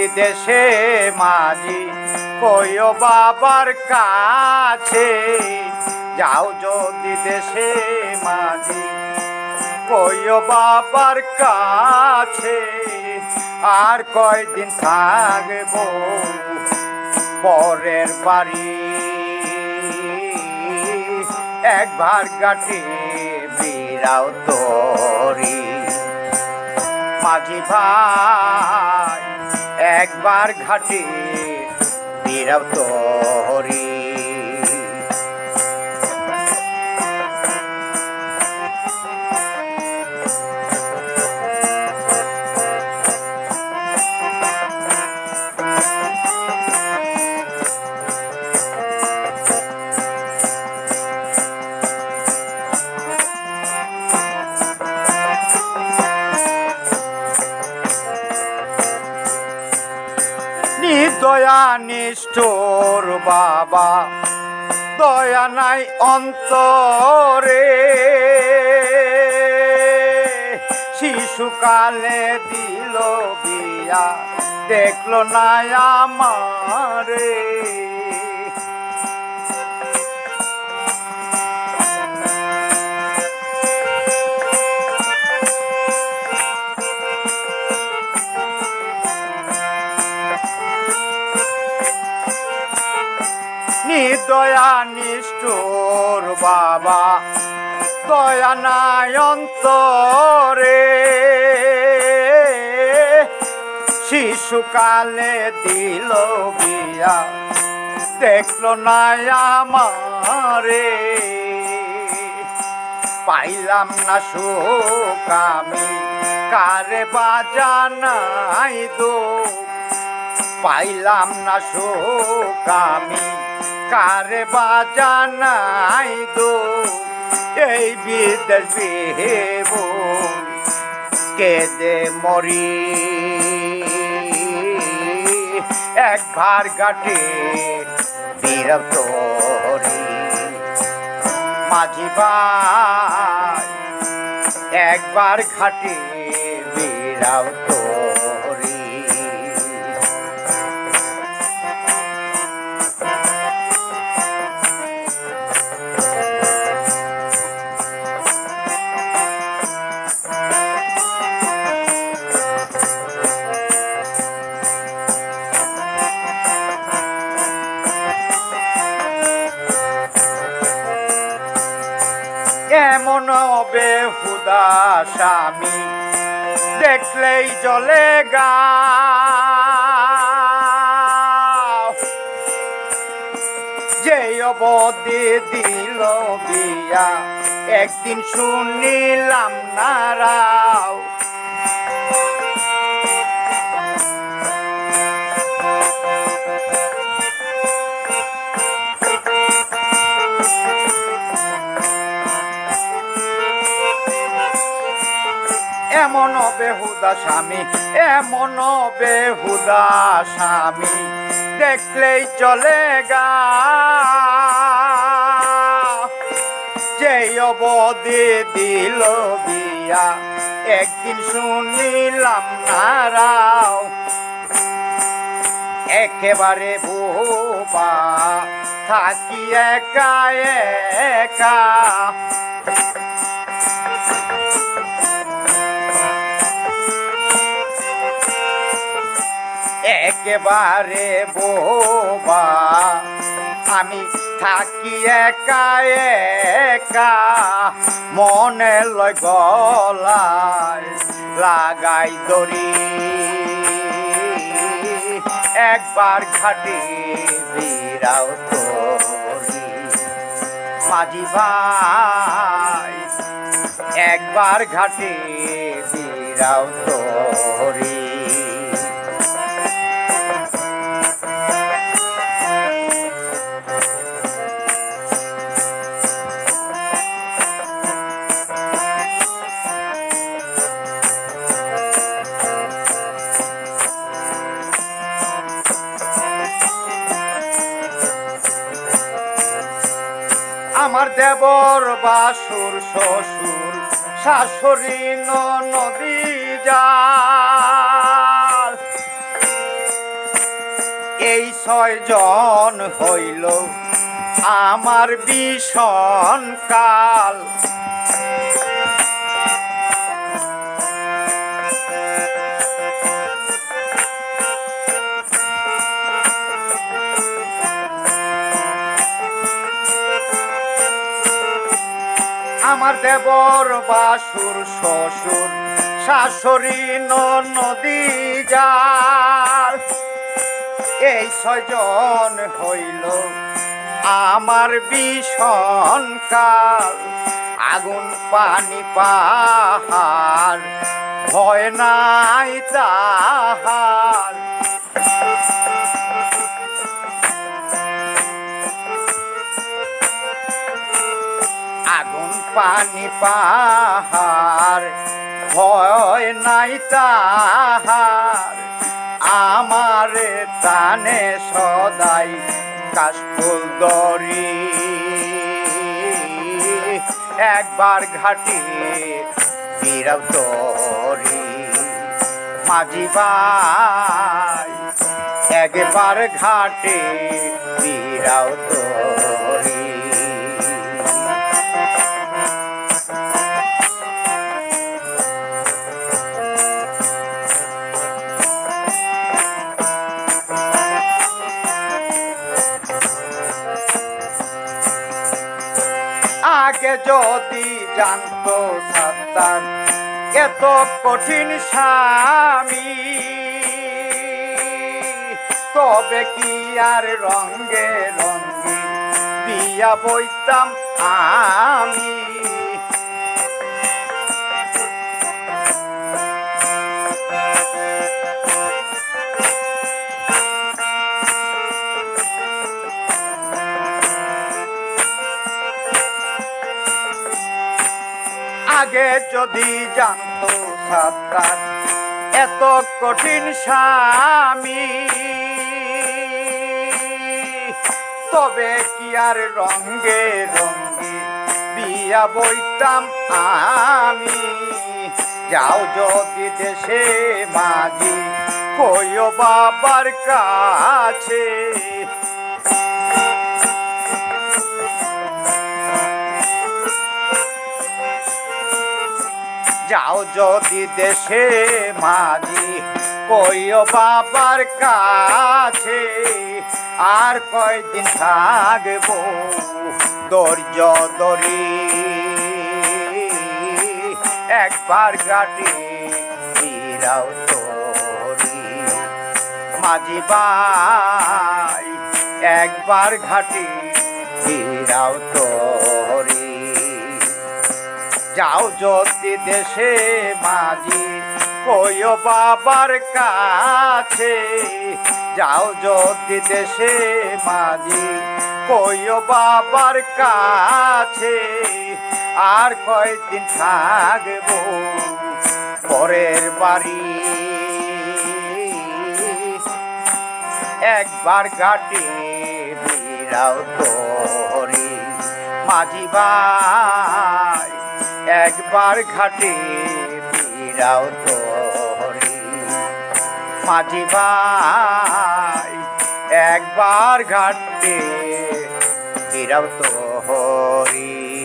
যাও যদি দেশে মাঝি, কইও বাবার কাছে। যাও যদি দেশে মাঝি, কইও বাবার কাছে। আর কয়দিন থাকব পরের বাড়ি। একবার গাঠি বিরাও তরি। মাঝি ভাই একবার ঘাটে বিরাও তরি নিষ্ঠুর বাবা দয়া নাই অন্তরে। শিশুকালে দিল বিয়া দেখল না আমারে। নিদয়া নিষ্ঠুর বাবা দয়া নাই অন্তরে। শিশুকালে দিল বিয়া, দেখল না আমারে। পাইলাম না সুখ আমি, কারে বাজানাই দো পাইলাম না সুখ আমি কারে বাজানাই দো এই বিদেশ বিহেব, কেদে মরি। একবার গাটে বিরত মাঝি ভাই, একবার ঘাটে বিরাও তোরি বেহুদা স্বামী দেখলেই চলে গা। যে অবধি দিল বিয়া একদিন শুনিলাম না বেহুদা স্বামী এমন বেহুদা স্বামী, দেখলেই চলে গা। যে অবধি দিল বিয়া, একদিন শুনিলাম নারাও। একেবারে বোবা থাকি একা একা। একেবারে বোবা। আমি থাকি একা একা, মনে লয় গলায় লাগাই দড়ি। একবার খাটি বিরাও তরি মাঝি ভাই, একবার ঘাটে বিরাও তরি আমার দেবর বাসুর শ্বশুর শাশুড়ি নদী যা এই ছয়জন হইল আমার ভীষণ কাল। আমার দেবর বাসুর শ্বশুর, শাশুড়ি নদী যার। এই ছয়জন হইল আমার ভীষণ কাল। আগুন, পানি, পাহাড়, ভয় নাই তাহার। পানি পাহাড়, ভয় নাই তাহার। আমার টানে সদাই কাশফুল দরি। একবার ঘাটে বিরাও তরি। মাঝি একবার ঘাটে বিরাও তরি। আগে যদি জানতো সাত্তার এত কঠিন স্বামী। তবে কি আর রঙ্গে রঙ্গে বিয়া বইতাম আমি? আগে যদি এত কঠিন স্বামী। তবে কি আর রঙ্গে রঙ্গে বিয়া বইতাম আমি? যাও যদি দেশে মাঝি কইও বাবার কাছে। যাও যদি দেশে মাঝি কইও বাবার কাছে, আর কয়দিন থাকব ধৈর্য ধরি একবার গাটি ফিরাও তরি মাঝি ভাই, একবার ঘাটি ফিরাও তরি যাও যদি দেশে মাঝি, কইও বাবার কাছে। যাও যদি দেশে মাঝি, কইও বাবার কাছে। আর কয়দিন থাকব পরের বাড়ি। একবার গাটি বিরাও তোরি, মাঝি ভাই একবার ঘাটে বিরাও তো মাঝি ভাই একবার ঘাটে বিরাও তোরি।